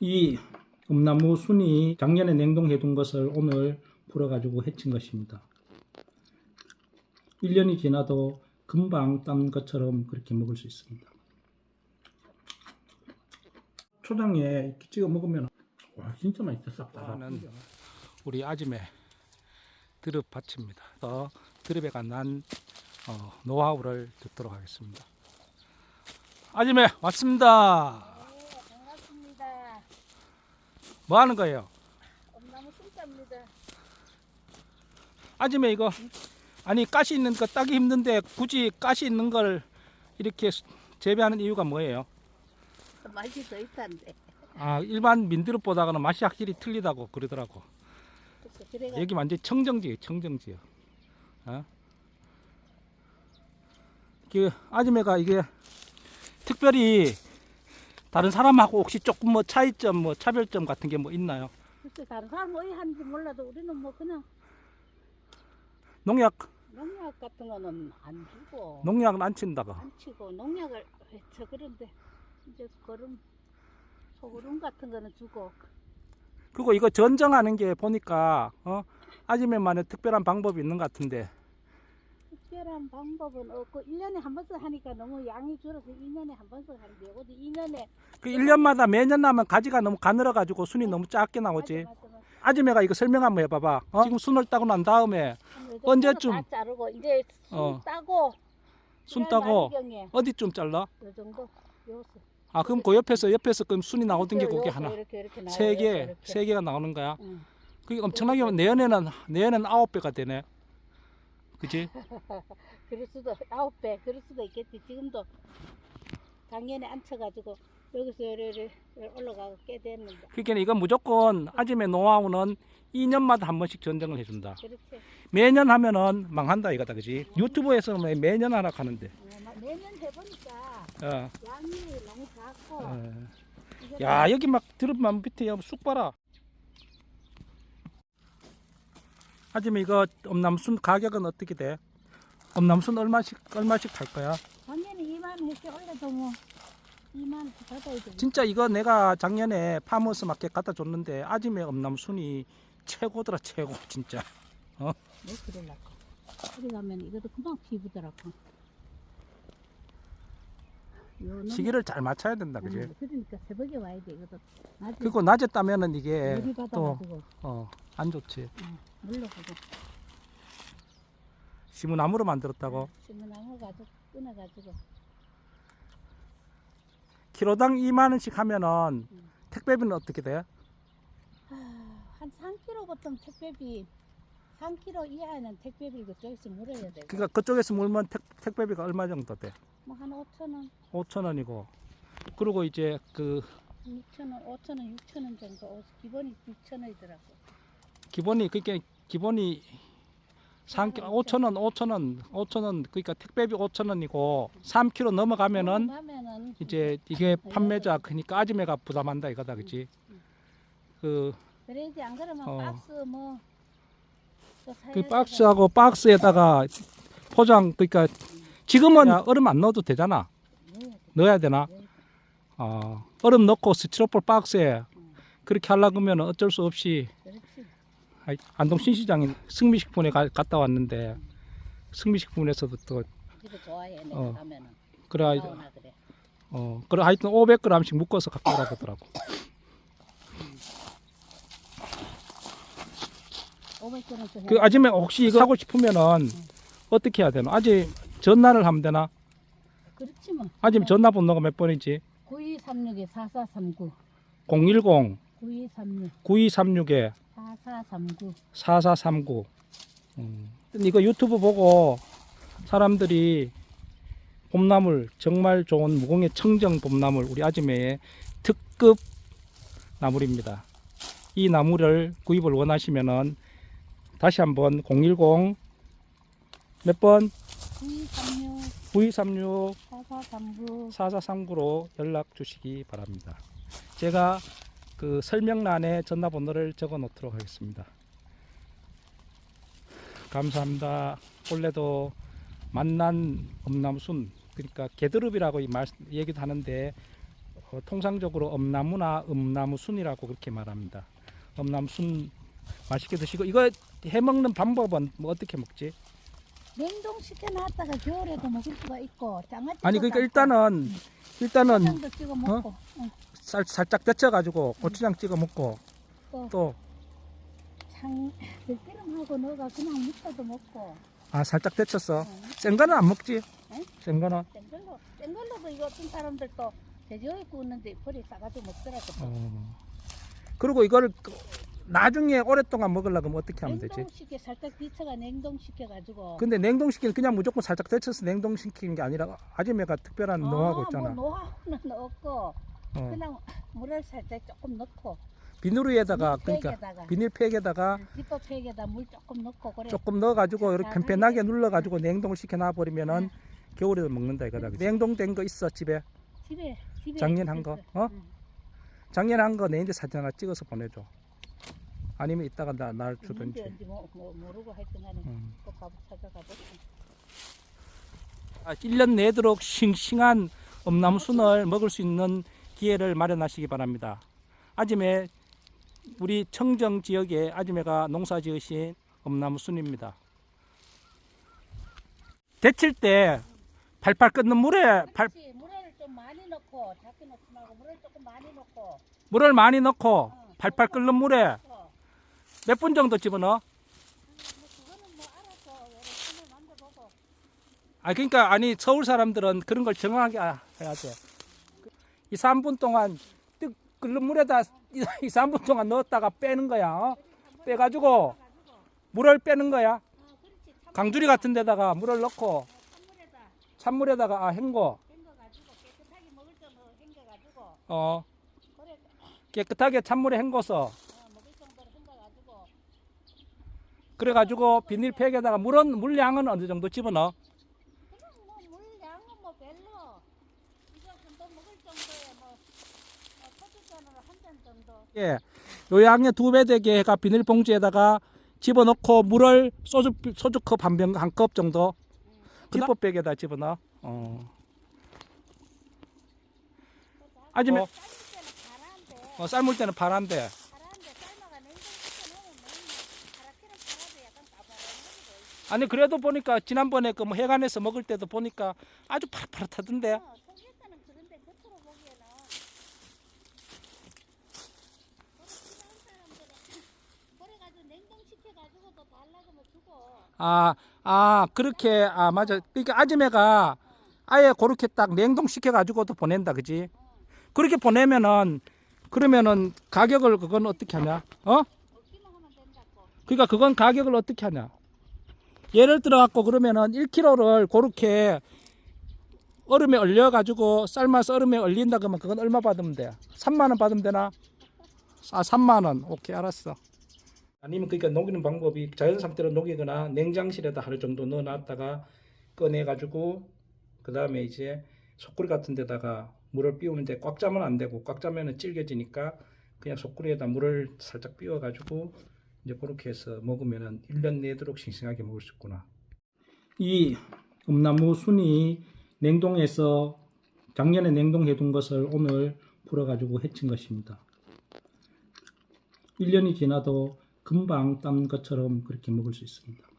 이 음나무 순이 작년에 냉동해둔 것을 오늘 풀어가지고 해친 것입니다. 1년이 지나도 금방 딴 것처럼 그렇게 먹을 수 있습니다. 초장에 찍어 먹으면 와 진짜 맛있다 쌉싸는 우리 아침에 드릅 밭입니다. 더 드릅에가 난 어, 노하우를 듣도록 하겠습니다. 아침에 왔습니다. 네, 반갑습니다. 뭐 하는 거예요? 엄나무 순자입니다. 아침에 이거 아니 가시 있는 거 따기 힘든데 굳이 가시 있는 걸 이렇게 수- 재배하는 이유가 뭐예요? 맛이 더 있단데. 아 일반 민드릅보다는 맛이 확실히 틀리다고 그러더라고. 그래가 여기 완전 청정지예요, 청정지요. 어? 그 아줌매가 이게 특별히 다른 사람하고 혹시 조금 뭐 차이점, 뭐 차별점 같은 게 뭐 있나요? 글쎄 다른 사람 뭐 하는지 몰라도 우리는 뭐 그냥 농약, 농약 같은 거는 안 주고 농약은 안 친다고. 안 치고 농약을 저 그런데 이제 거름 소그름 같은 거는 주고 그리고 이거 전정하는 게 보니까 어? 아줌매만의 특별한 방법이 있는 것 같은데 특별한 방법은 없고 1년에 한 번씩 하니까 너무 양이 줄어서 2년에 한 번씩 하는데 이것도 2년에 그 1년마다 매년 나면 가지가 너무 가늘어 가지고 순이 너무 작게 나오지. 맞아, 맞아, 맞아. 아줌매가 이거 설명 한번 해봐봐. 어? 지금 순을 따고 난 다음에 언제쯤? 다 자르고 이제 순 어. 따고 순 따고 말경에 어디쯤 잘라? 요 정도 요새 아 그럼 그 옆에서 옆에서 그럼 순이 나오던 게 그게 하나 이렇게 이렇게 나와요, 세 개 이렇게. 세 개가 나오는 거야. 응. 그게 엄청나게 많- 내년에는 내년에는 아홉 배가 되네. 그지? 그럴 수도 아홉 배 그럴 수도 있겠지 지금도 작년에 앉혀가지고 여기서 요래요래 올라가고 꽤 됐는데 그러니까 이건 무조건 아줌의 노하우는 2년마다 한 번씩 전쟁을 해준다. 그렇지 매년 하면은 망한다 이거다, 그지? 유튜브에서는 매- 매년 하나 하는데. 어, 막 매년 해보니까 어, 양이 너무 작고 어. 야 여기 막 들으면 밑에 야, 쑥 봐라. 아줌마 이거 엄남순 가격은 어떻게 돼? 엄남순 얼마씩 얼마씩 팔 거야? 작년에 2만 원 이렇게 올려도 뭐 2만 원 받아야 되지 진짜 이거 내가 작년에 파머스 마켓 갖다 줬는데 아줌의 엄남순이 최고더라 최고 진짜. 왜 그러려고 어디 가면 이것도 금방 피부더라고 시기를 잘 맞춰야 된다, 그지? 응, 그러니까 새벽에 와야 돼 이것도 낮에 그리고 낮에 따면은 이게 물이 또 받아가지고 어, 안 좋지. 물러가고 시무나무로 만들었다고. 시문나무 가지고 끊어가지고 키로당 2만 원씩 하면은 음. 택배비는 어떻게 돼? 한 3kg 보통 택배비 3kg 이하는 택배비 그쪽에서 물어야 되고 그러니까 그쪽에서 물면 택, 택배비가 얼마 정도 돼? 뭐 한 5천 원, 5천 원이고. 그리고 이제 그 6천 원, 5천 원, 6천 원 정도 어, 기본이 6천 원이더라고. 기본이 그게 기본이 3kg 5천 원, 5천 원, 5천 원 그러니까 택배비 5천 원이고 3kg 넘어가면은 가면은 이제 이게 판매자 그러니까 아줌매가 부담한다 이거다 그지? 그, 그래야지 안 그러면 어. 박스 사야 그. 박스하고 박스에다가 포장 그러니까 지금은 얼음 안 넣어도 되잖아. 넣어야 돼, 넣어야 되나? 돼. 어, 얼음 넣고 스티로폴 박스에 그렇게 하려고 하면 어쩔 수 없이 안동 신시장에 승미식품에 가- 갔다 왔는데 승미식품에서도 또 어. 그래. 어 그래 하여튼 500g씩 묶어서 갖고 오라고 하더라고. 500원에서 그 아줌마 혹시 이거 사고 싶으면은 어떻게 해야 되나? 아직 전화를 하면 되나? 그렇지 뭐. 아줌마 전화 번호가 몇 번이지? 9236에 4439. 010 9236 9236에 4439. 4439. 음. 이거 유튜브 보고 사람들이 봄나물 정말 좋은 무공의 청정 봄나물 우리 아줌매의 특급 나물입니다. 이 나물을 구입을 원하시면은 다시 한번 010 몇 번? 9236 9236 4439. 4439로 연락 주시기 바랍니다. 제가 그 설명란에 전화번호를 적어 놓도록 하겠습니다. 감사합니다. 원래도 만난 엄남순 그러니까 개드릅이라고 얘기도 하는데 어, 통상적으로 엄나무나 음나무 순이라고 그렇게 말합니다. 엄나무 순 맛있게 드시고 이거 해 먹는 방법은 뭐 어떻게 먹지? 냉동시켜 놨다가 겨울에도 먹을 수가 있고 장아찌 아니 그러니까 일단은 일단은 도 찍어 먹고 응. 살, 살짝 데쳐 가지고 고추장 찍어 먹고 또또장 들기름하고 넣어가 그냥 묻혀도 먹고 아 살짝 데쳐서 응. 센 거는 안 먹지? 응? 센 거는 땡글로 땡글로도 이거 어떤 사람들 또 제조에 구우는데 버리 싸가지고 먹더라고 어. 그리고 이거를 그- 나중에 오랫동안 먹으려면 어떻게 하면 되지? 냉동시켜 살짝 뒤쳐가 냉동시켜 가지고 근데 냉동시키는 그냥 무조건 살짝 데쳐서 냉동시키는 게 아니라 아지매가 특별한 노하고 있잖아. 뭐 노하우는 없고 어. 그냥 물을 살짝 조금 넣고 비누리에다가 그러니까 팩에다가 비닐팩에다가 지퍼팩에다 물 조금 넣고 그래 조금 넣어가지고 이렇게 펜펜하게 눌러가지고 냉동을 시켜 놔 버리면은 겨울에도 먹는다 이거다. 냉동된 거 있어 집에 집에 집에 작년 한. 거, 어? 응. 작년에 한거 내인데 사진 하나 찍어서 보내줘. 아니면 이따가 나, 날 주든지. 뭐, 뭐 모르고 하여튼 간에 음. 가보 찾아가 아, 1년 내도록 싱싱한 엄나무 순을 먹을 수 있는 기회를 마련하시기 바랍니다. 아지매 우리 청정 지역에 아지매가 농사 지으신 엄나무 순입니다. 데칠 때 팔팔 끓는 물에 팔, 그렇지 물을 좀 많이 넣고 작게 넣지 말고 물을 조금 많이 넣고 물을 많이 넣고 팔팔 끓는 물에 어. 몇 분 정도 집어넣어? 아 그러니까 아니 서울 사람들은 그런 걸 정확하게 아- 해야 돼. 이 3분 동안 뜨 끓는 물에다 이, 이 3분 동안 넣었다가 빼는 거야. 어? 빼가지고 물을 빼는 거야. 강주리 같은 데다가 물을 넣고 찬물에다 찬물에다가 아 헹궈. 어 깨끗하게 찬물에 헹궈서 어, 먹을 정도로 헹궈가지고 그래가지고 비닐팩에다가 물은 물량은 어느 정도 집어넣어. 그냥 뭐 물량은 뭐 별로 이거 한번 먹을 정도에 뭐 어, 소주잔으로 한 잔 정도 예, 요 양의 두 배 되게 해가 비닐봉지에다가 집어넣고 물을 소주 소주컵 한 병 한 컵 정도 지퍼백에다 집어넣어. 어. 아지매 삶을 때는 가라앉대 어, 삶을 때는 파란데. 가라앉대 삶아가 냉동시켜 놓으면 너무 가라키는 파라도 약간 까바라지고 아니 그래도 보니까 지난번에 그 뭐 해관에서 먹을 때도 보니까 아주 파릇파릇하던데. 어, 통계가는 그런데 겉으로 보기에는 그런 사람들은 그래가지고 냉동시켜가지고도 달라고 뭐 주고 아, 아 그렇게 아 맞아. 그러니까 아줌매가 아예 그렇게 딱 냉동시켜 가지고도 보낸다, 그지? 그렇게 보내면은 그러면은 가격을 그건 어떻게 하냐? 어? 먹기만 하면 된다고 그러니까 그건 가격을 어떻게 하냐? 예를 들어 갖고 그러면은 1kg를 그렇게 얼음에 얼려 가지고 삶아서 얼음에 얼린다 그러면 그건 얼마 받으면 돼? 3만 원 받으면 되나? 아, 3만 원. 오케이, 알았어. 아니면 그러니까 녹이는 방법이 자연 상태로 녹이거나 냉장실에다 하루 정도 넣어 놨다가 꺼내 가지고 그 다음에 이제 소쿠리 같은 데다가 물을 비우는데 꽉 짜면 안 되고 꽉 짜면은 질겨지니까 그냥 소쿠리에다 물을 살짝 비워 가지고 이제 그렇게 해서 먹으면은 1년 내도록 싱싱하게 먹을 수 있구나. 이 음나무 순이 냉동해서 작년에 냉동해 둔 것을 오늘 풀어 가지고 해친 것입니다. 1년이 지나도 금방 딴 것처럼 그렇게 먹을 수 있습니다.